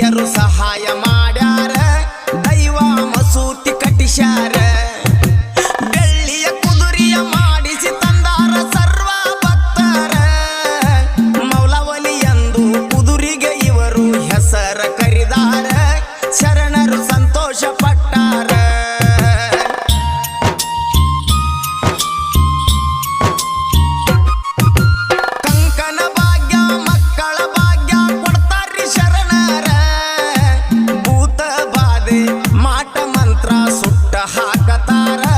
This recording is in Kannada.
ಹಿರಿಯರು ಸಹಾಯ ಮಾಡ್ಯಾರ ದೈವ ಮಸೂತಿ ಕಟ್ಟಿಸ್ಯಾರ. ಬೆಳ್ಳಿಯ ಕುದುರಿಯ ಮಾಡಿಸಿ ತಂದಾರ ಸರ್ವ ಭಕ್ತರ ಮೌಲವಲಿ ಎಂದು ಕುದುರಿಗೆ ಇವರು ಹೆಸರ ಕರಿದಾರ. जहाँ कतारा